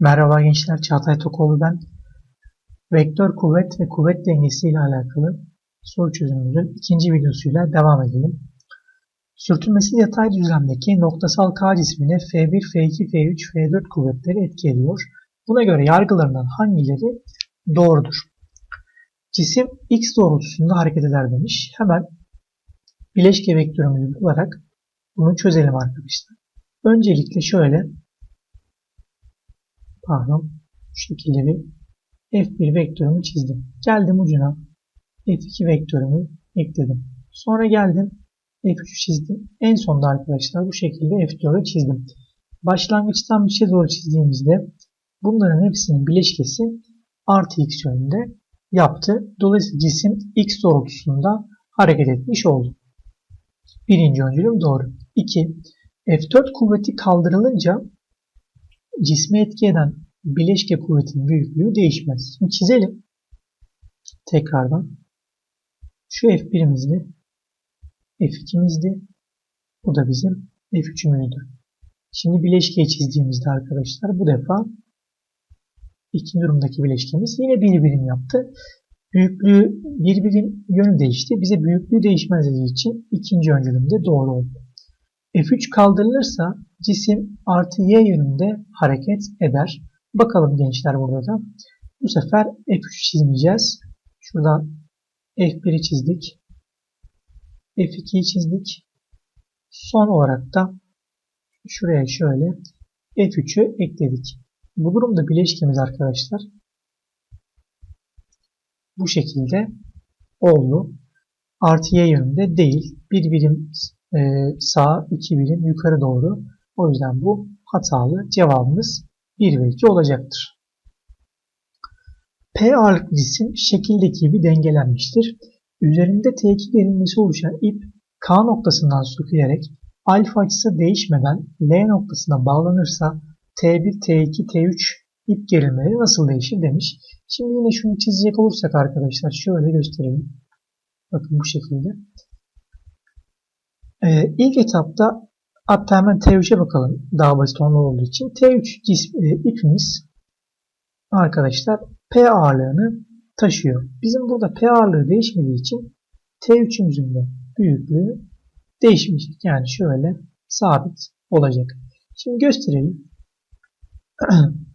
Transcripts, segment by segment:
Merhaba gençler, Çağatay Tokoğlu ben. Vektör kuvvet ve kuvvet dengesi ile alakalı soru çözümümüzün ikinci videosuyla devam edelim. Sürtünmesi yatay düzlemdeki noktasal K cismine F1, F2, F3, F4 kuvvetleri etki ediyor. Buna göre yargılarından hangileri doğrudur? Cisim X doğrultusunda hareket eder demiş. Hemen bileşke vektörümüzü bularak bunu çözelim arkadaşlar. Öncelikle şöyle pardon şu şekilde bir F1 vektörümü çizdim. Geldim ucuna F2 vektörümü ekledim. Sonra geldim F3 çizdim. En sonda arkadaşlar bu şekilde F4'ü çizdim. Başlangıçtan bir şey doğru çizdiğimizde bunların hepsinin bileşkesi artı x yönünde yaptı. Dolayısıyla cisim x doğrultusunda hareket etmiş oldu. Birinci öncülüm doğru. 2. F4 kuvveti kaldırılınca cisme etki eden bileşke kuvvetin büyüklüğü değişmez. Şimdi çizelim. Tekrardan. Şu F1'imizdi. F2'mizdi. Bu da bizim F3'ümüzdü. Şimdi bileşkeyi çizdiğimizde arkadaşlar bu defa ikinci durumdaki bileşkemiz yine bir birim yaptı. Büyüklüğü bir birim yönü değişti. Bize büyüklüğü değişmez dediği için ikinci öncülümde doğru oldu. F3 kaldırılırsa cisim artı y yönünde hareket eder. Bakalım gençler burada da. Bu sefer F3 çizmeyeceğiz. Şuradan F1'i çizdik. F2'yi çizdik. Son olarak da şuraya şöyle F3'ü ekledik. Bu durumda bileşkemiz arkadaşlar bu şekilde oldu. Artı y yönünde değil. Bir birim e, sağ, iki birim yukarı doğru. O yüzden bu hatalı. Cevabımız 1 ve 2 olacaktır. P ağırlıklı cisim şekildeki gibi dengelenmiştir. Üzerinde T2 gerilmesi oluşan ip K noktasından sürükleyerek alfa açısı değişmeden L noktasına bağlanırsa T1, T2, T3 ip gerilmeleri nasıl değişir demiş. Şimdi yine şunu çizecek olursak arkadaşlar şöyle gösterelim. Bakın bu şekilde. Ee, ilk etapta hatta hemen T3'e bakalım. Daha basit onlar olduğu için. T3 cism, e, ipimiz arkadaşlar P ağırlığını taşıyor. Bizim burada P ağırlığı değişmediği için T3'ümüzün de büyüklüğü değişmeyecek. Yani şöyle sabit olacak. Şimdi gösterelim.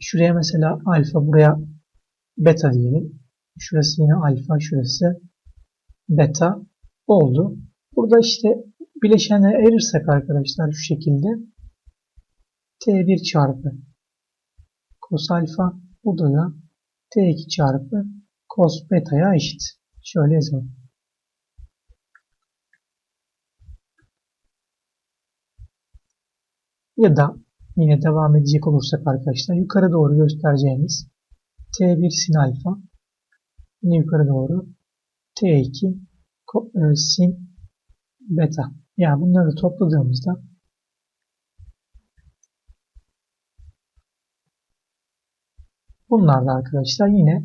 Şuraya mesela alfa, buraya beta diyelim. Şurası yine alfa, şurası beta oldu. Burada işte bileşenleri ayırırsak arkadaşlar şu şekilde T1 çarpı cos alfa burada da T2 çarpı cos beta'ya eşit. Şöyle yazalım. Ya da yine devam edecek olursak arkadaşlar yukarı doğru göstereceğimiz T1 sin alfa yine yukarı doğru T2 e, sin beta. Yani bunları topladığımızda bunlar da arkadaşlar yine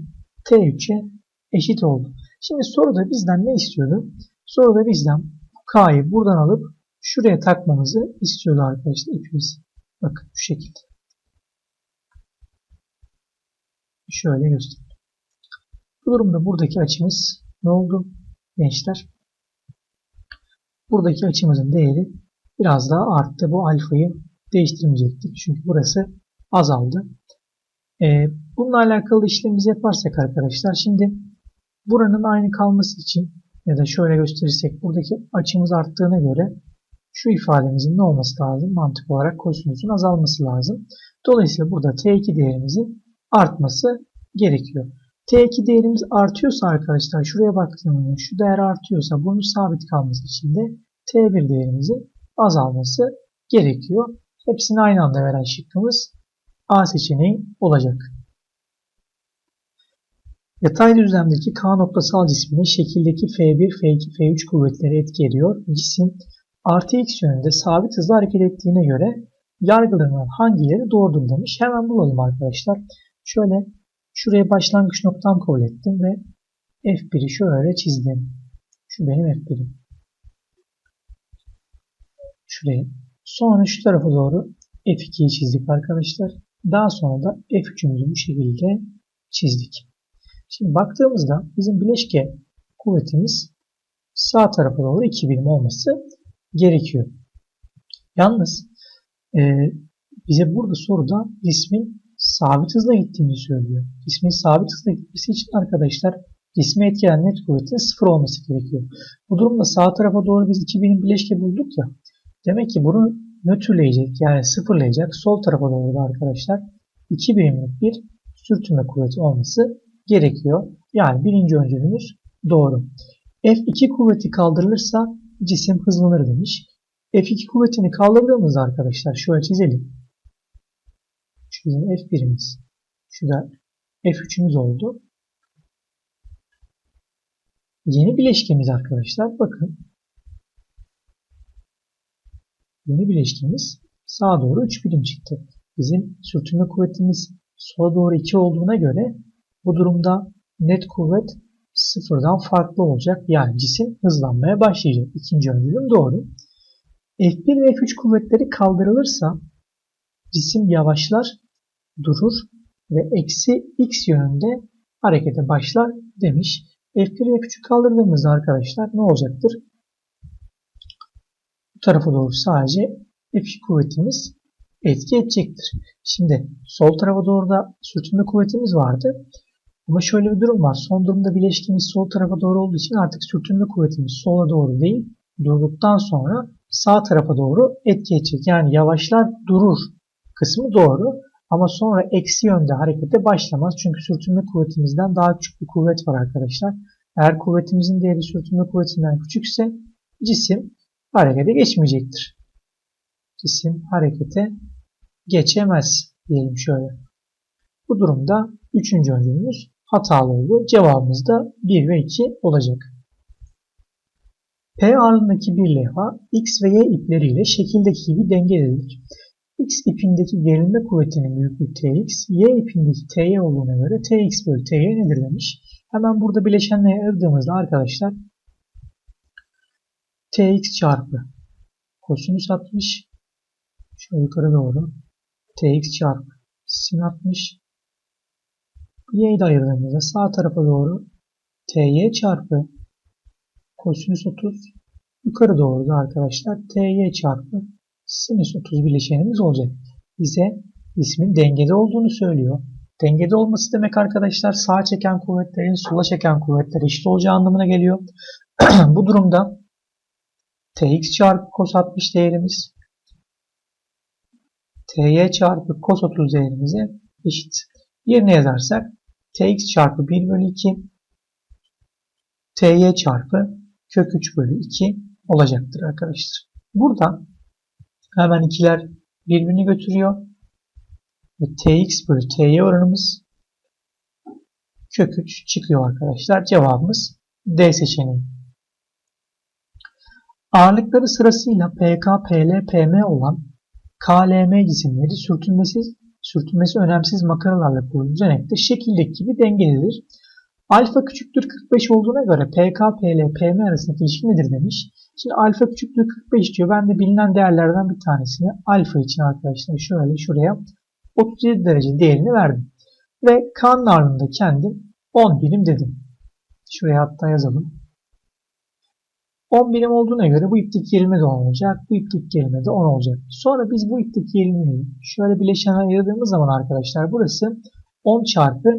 T3'e eşit oldu. Şimdi soruda bizden ne istiyordu? Soruda bizden K'yı buradan alıp şuraya takmamızı istiyordu arkadaşlar ipimiz. Bakın şu şekilde. Şöyle göstereyim. Bu durumda buradaki açımız ne oldu gençler? Buradaki açımızın değeri biraz daha arttı. Bu alfayı değiştirmeyecektik. Çünkü burası azaldı. Ee, bununla alakalı işlemimizi yaparsak arkadaşlar şimdi buranın aynı kalması için ya da şöyle gösterirsek buradaki açımız arttığına göre şu ifademizin ne olması lazım? Mantık olarak kosinüsün azalması lazım. Dolayısıyla burada T2 değerimizin artması gerekiyor. T2 değerimiz artıyorsa arkadaşlar şuraya baktığımızda şu değer artıyorsa bunun sabit kalması için de T1 değerimizin azalması gerekiyor. Hepsini aynı anda veren şıkkımız A seçeneği olacak. Yatay düzlemdeki K noktasal cismine şekildeki F1, F2, F3 kuvvetleri etki ediyor. Cisim artı x yönünde sabit hızla hareket ettiğine göre yargılanan hangileri doğrudur demiş. Hemen bulalım arkadaşlar. Şöyle şuraya başlangıç noktam kabul ettim ve F1'i şöyle çizdim. Şu benim F1'im. Şuraya. Sonra şu tarafa doğru F2'yi çizdik arkadaşlar. Daha sonra da F3'ümüzü bu şekilde çizdik. Şimdi baktığımızda bizim bileşke kuvvetimiz sağ tarafa doğru 2 birim olması gerekiyor. Yalnız e, bize burada soruda cismin sabit hızla gittiğini söylüyor. Cismin sabit hızla gitmesi için arkadaşlar cismi etkileyen net kuvvetin sıfır olması gerekiyor. Bu durumda sağ tarafa doğru biz 2 birim bileşke bulduk ya. Demek ki bunu nötrleyecek yani sıfırlayacak sol tarafa doğru da arkadaşlar 2 birimlik bir sürtünme kuvveti olması gerekiyor. Yani birinci öncülümüz doğru. F2 kuvveti kaldırılırsa cisim hızlanır demiş. F2 kuvvetini kaldırdığımızda arkadaşlar şöyle çizelim. Şu bizim F1'imiz. Şu da F3'ümüz oldu. Yeni bileşkemiz arkadaşlar bakın. Yeni bileşkemiz sağa doğru 3 birim çıktı. Bizim sürtünme kuvvetimiz sola doğru 2 olduğuna göre bu durumda net kuvvet sıfırdan farklı olacak. Yani cisim hızlanmaya başlayacak. İkinci öncülüm doğru. F1 ve F3 kuvvetleri kaldırılırsa cisim yavaşlar, durur ve eksi x yönünde harekete başlar demiş. F1 ve F3'ü kaldırdığımızda arkadaşlar ne olacaktır? Tarafa doğru sadece F2 kuvvetimiz etki edecektir. Şimdi sol tarafa doğru da sürtünme kuvvetimiz vardı. Ama şöyle bir durum var. Son durumda bileşkemiz sol tarafa doğru olduğu için artık sürtünme kuvvetimiz sola doğru değil, durduktan sonra sağ tarafa doğru etki edecek. Yani yavaşlar durur kısmı doğru. Ama sonra eksi yönde harekete başlamaz. Çünkü sürtünme kuvvetimizden daha küçük bir kuvvet var arkadaşlar. Eğer kuvvetimizin değeri sürtünme kuvvetinden küçükse cisim harekete geçmeyecektir. Cisim harekete geçemez diyelim şöyle. Bu durumda üçüncü öncülümüz hatalı oldu. Cevabımız da 1 ve 2 olacak. P ağırlığındaki bir levha X ve Y ipleriyle şekildeki gibi dengelidir. X ipindeki gerilme kuvvetinin büyüklüğü Tx, Y ipindeki Ty olduğuna göre Tx bölü Ty nedir demiş. Hemen burada bileşenleri ayırdığımızda arkadaşlar Tx çarpı kosinüs 60 şöyle yukarı doğru Tx çarpı sin 60 y'yi de ayırdığımızda sağ tarafa doğru ty çarpı kosinüs 30 yukarı doğru da arkadaşlar ty çarpı sinüs 30 bileşenimiz olacak. Bize ismin dengede olduğunu söylüyor. Dengede olması demek arkadaşlar sağa çeken kuvvetlerin sola çeken kuvvetler eşit olacağı anlamına geliyor. Bu durumda tx çarpı cos 60 değerimiz ty çarpı cos 30 değerimize eşit. Yerine yazarsak tx çarpı 1 bölü 2 ty çarpı kök 3 bölü 2 olacaktır arkadaşlar. Burada hemen ikiler birbirini götürüyor. Ve tx bölü ty oranımız kök 3 çıkıyor arkadaşlar. Cevabımız D seçeneği. Ağırlıkları sırasıyla PK, PL, PM olan KLM cisimleri sürtünmesiz, sürtünmesi önemsiz makaralarla kurulu düzenekte şekildeki gibi dengelidir. Alfa küçüktür 45 olduğuna göre PK, PL, PM arasındaki ilişki nedir demiş. Şimdi alfa küçüktür 45 diyor. Ben de bilinen değerlerden bir tanesini alfa için arkadaşlar şöyle şuraya 37 derece değerini verdim. Ve K'nın ağırlığında kendim 10 birim dedim. Şuraya hatta yazalım. 10 birim olduğuna göre bu iplik gerilme de 10 olacak. Bu iplik gerilme de 10 olacak. Sonra biz bu iplik gerilmeyi şöyle bileşene ayırdığımız zaman arkadaşlar burası 10 çarpı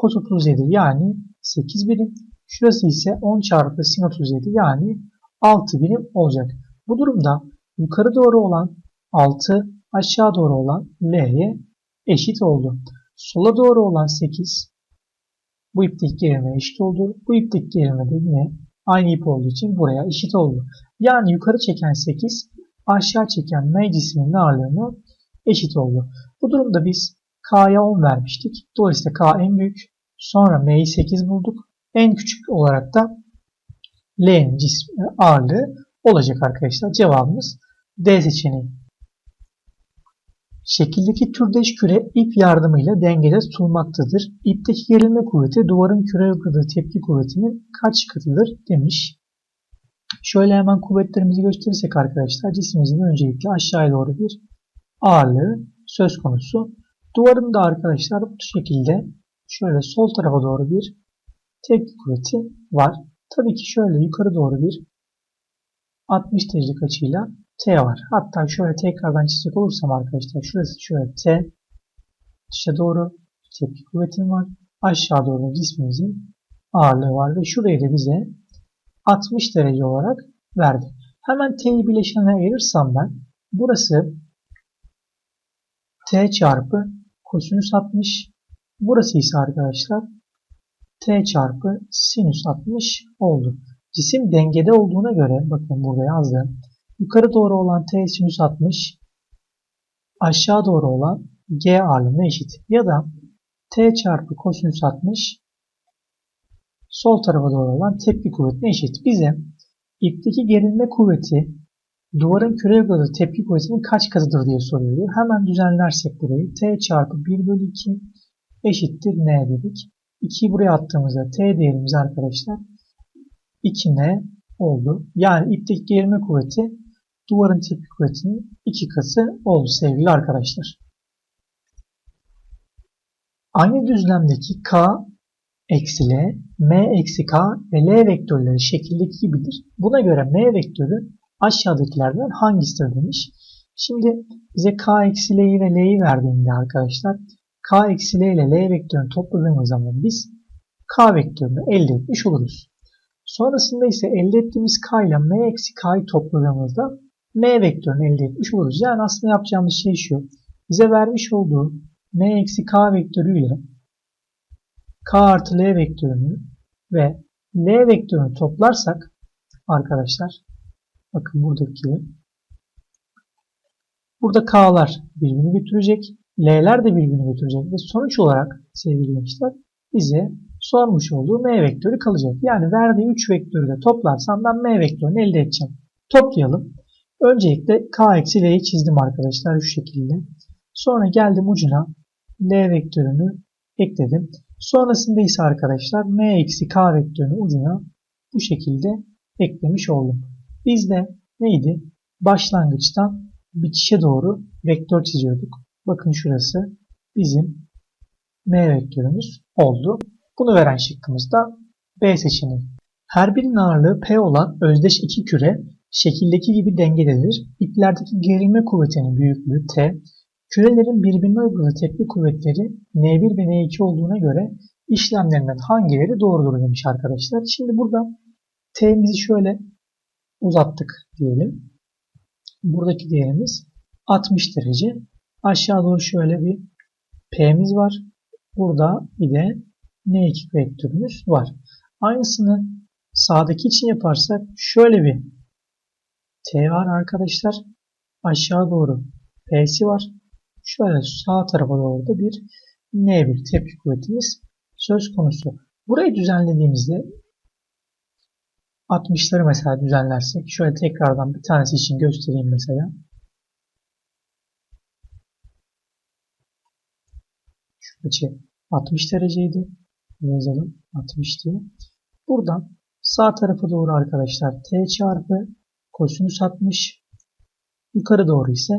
cos 37 yani 8 birim. Şurası ise 10 çarpı sin 37 yani 6 birim olacak. Bu durumda yukarı doğru olan 6 aşağı doğru olan L'ye eşit oldu. Sola doğru olan 8 bu iplik gerilme eşit oldu. Bu iplik gerilme de yine aynı ip olduğu için buraya eşit oldu. Yani yukarı çeken 8 aşağı çeken M cisminin ağırlığına eşit oldu. Bu durumda biz K'ya 10 vermiştik. Dolayısıyla K en büyük. Sonra M'yi 8 bulduk. En küçük olarak da L'nin ağırlığı olacak arkadaşlar. Cevabımız D seçeneği. Şekildeki türdeş küre ip yardımıyla dengede tutulmaktadır. İpteki gerilme kuvveti duvarın küre uyguladığı tepki kuvvetinin kaç katıdır demiş. Şöyle hemen kuvvetlerimizi gösterirsek arkadaşlar cismimizin öncelikle aşağıya doğru bir ağırlığı söz konusu. Duvarın da arkadaşlar bu şekilde şöyle sol tarafa doğru bir tepki kuvveti var. Tabii ki şöyle yukarı doğru bir 60 derecelik açıyla T var. Hatta şöyle tekrardan çizecek olursam arkadaşlar şurası şöyle T dışa doğru tepki kuvvetim var. Aşağı doğru cismimizin ağırlığı var ve şurayı da bize 60 derece olarak verdi. Hemen T'yi bileşene ayırırsam ben burası T çarpı kosinüs 60 burası ise arkadaşlar T çarpı sinüs 60 oldu. Cisim dengede olduğuna göre bakın burada yazdım. Yukarı doğru olan T sinüs 60 aşağı doğru olan G ağırlığına eşit. Ya da T çarpı kosinüs 60 sol tarafa doğru olan tepki kuvvetine eşit. Bize ipteki gerilme kuvveti duvarın küre uyguladığı tepki kuvvetinin kaç katıdır diye soruyordu. Hemen düzenlersek burayı T çarpı 1 bölü 2 eşittir N dedik. 2'yi buraya attığımızda T değerimiz arkadaşlar 2N oldu. Yani ipteki gerilme kuvveti duvarın tepki kuvvetinin iki katı oldu sevgili arkadaşlar. Aynı düzlemdeki K eksi L, M eksi K ve L vektörleri şekildeki gibidir. Buna göre M vektörü aşağıdakilerden hangisidir demiş. Şimdi bize K eksi L'yi ve L'yi verdiğinde arkadaşlar K eksi L ile L vektörünü topladığımız zaman biz K vektörünü elde etmiş oluruz. Sonrasında ise elde ettiğimiz K ile M eksi K'yı topladığımızda M vektörünü elde etmiş oluruz. Yani aslında yapacağımız şey şu. Bize vermiş olduğu M eksi K vektörü ile K artı L vektörünü ve L vektörünü toplarsak arkadaşlar bakın buradaki burada K'lar birbirini götürecek. L'ler de birbirini götürecek ve sonuç olarak sevgili gençler bize sormuş olduğu M vektörü kalacak. Yani verdiği 3 vektörü de toplarsam ben M vektörünü elde edeceğim. Toplayalım. Öncelikle K eksi L'yi çizdim arkadaşlar şu şekilde. Sonra geldim ucuna L vektörünü ekledim. Sonrasında ise arkadaşlar M eksi K vektörünü ucuna bu şekilde eklemiş oldum. Bizde neydi? Başlangıçtan bitişe doğru vektör çiziyorduk. Bakın şurası bizim M vektörümüz oldu. Bunu veren şıkkımız da B seçeneği. Her birinin ağırlığı P olan özdeş iki küre şekildeki gibi dengededir. İplerdeki gerilme kuvvetinin büyüklüğü T, kürelerin birbirine uyguladığı tepki kuvvetleri N1 ve N2 olduğuna göre işlemlerinden hangileri doğrudur demiş arkadaşlar. Şimdi burada T'mizi şöyle uzattık diyelim. Buradaki değerimiz 60 derece. Aşağı doğru şöyle bir P'miz var. Burada bir de N2 vektörümüz var. Aynısını sağdaki için yaparsak şöyle bir T var arkadaşlar. Aşağı doğru P'si var. Şöyle sağ tarafa doğru da bir N1 tepki kuvvetimiz söz konusu. Burayı düzenlediğimizde 60'ları mesela düzenlersek şöyle tekrardan bir tanesi için göstereyim mesela. Şu açı 60 dereceydi. Yazalım 60 diye. Buradan sağ tarafa doğru arkadaşlar t çarpı kosinüs 60 yukarı doğru ise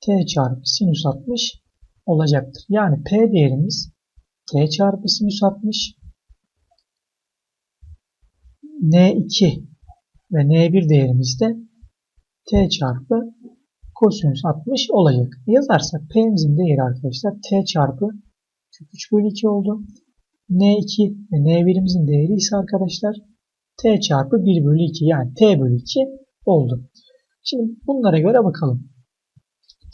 t çarpı sinüs 60 olacaktır. Yani p değerimiz t çarpı sinüs 60 n2 ve n1 değerimiz de t çarpı kosinüs 60 olacak. Yazarsak p'mizin değeri arkadaşlar t çarpı kök 3 bölü 2 oldu. n2 ve n1'imizin değeri ise arkadaşlar t çarpı 1 bölü 2 yani t bölü 2 oldu. Şimdi bunlara göre bakalım.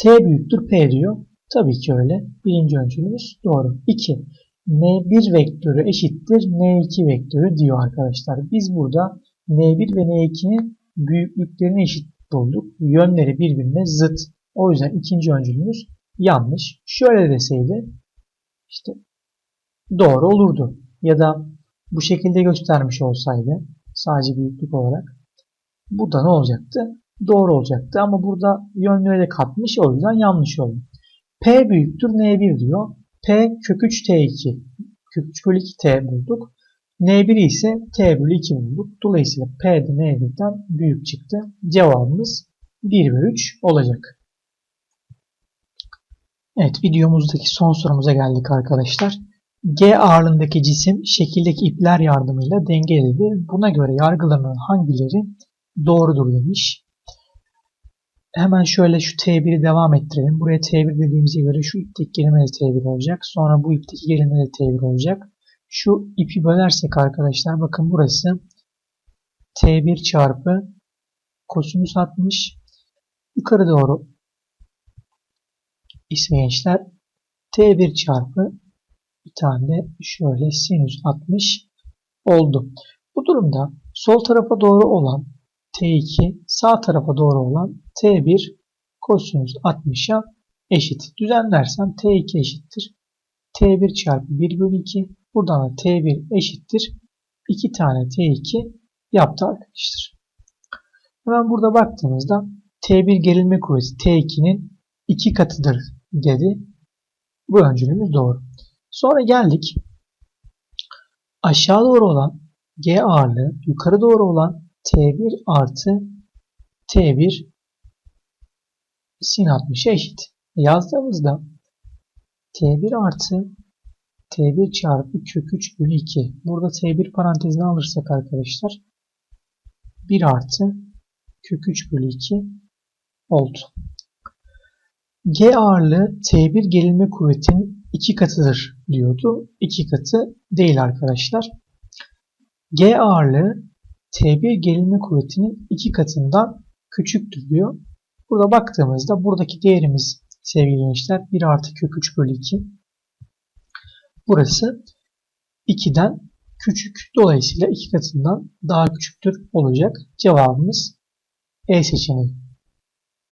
t büyüktür p diyor. Tabii ki öyle. Birinci öncülümüz doğru. 2. n1 vektörü eşittir n2 vektörü diyor arkadaşlar. Biz burada n1 ve n2'nin büyüklüklerini eşit bulduk. Yönleri birbirine zıt. O yüzden ikinci öncülümüz yanlış. Şöyle deseydi işte doğru olurdu. Ya da bu şekilde göstermiş olsaydı sadece büyüklük olarak burada ne olacaktı? Doğru olacaktı ama burada yönleri de katmış o yüzden yanlış oldu. P büyüktür N1 diyor. P kök 3 T2 kök 3 bölü 2 T bulduk. N1 ise T bölü 2 bulduk. Dolayısıyla P de N1'den büyük çıktı. Cevabımız 1 ve 3 olacak. Evet videomuzdaki son sorumuza geldik arkadaşlar. G ağırlığındaki cisim şekildeki ipler yardımıyla dengelidir. Buna göre yargılanan hangileri doğrudur demiş. Hemen şöyle şu T1'i devam ettirelim. Buraya T1 dediğimize göre şu ipteki gelime de T1 olacak. Sonra bu ipteki gelime de T1 olacak. Şu ipi bölersek arkadaşlar bakın burası T1 çarpı kosinüs 60 yukarı doğru ismi gençler T1 çarpı bir tane de şöyle sinüs 60 oldu. Bu durumda sol tarafa doğru olan T2 sağ tarafa doğru olan T1 kosinüs 60'a eşit. Düzenlersem T2 eşittir. T1 çarpı 1 bölü 2 buradan da T1 eşittir. 2 tane T2 yaptı arkadaşlar. Hemen burada baktığımızda T1 gerilme kuvveti T2'nin 2 katıdır dedi. Bu öncülümüz doğru. Sonra geldik aşağı doğru olan G ağırlığı yukarı doğru olan T1 artı T1 sin 60'a eşit. Yazdığımızda T1 artı T1 çarpı kök 3 bölü 2. Burada T1 parantezine alırsak arkadaşlar 1 artı kök 3 bölü 2 oldu. G ağırlığı T1 gerilme kuvvetinin 2 katıdır diyordu. 2 katı değil arkadaşlar. G ağırlığı T1 gerilme kuvvetinin 2 katından küçüktür diyor. Burada baktığımızda buradaki değerimiz sevgili gençler 1 artı kök 3 bölü 2. Burası 2'den küçük. Dolayısıyla 2 katından daha küçüktür olacak. Cevabımız E seçeneği.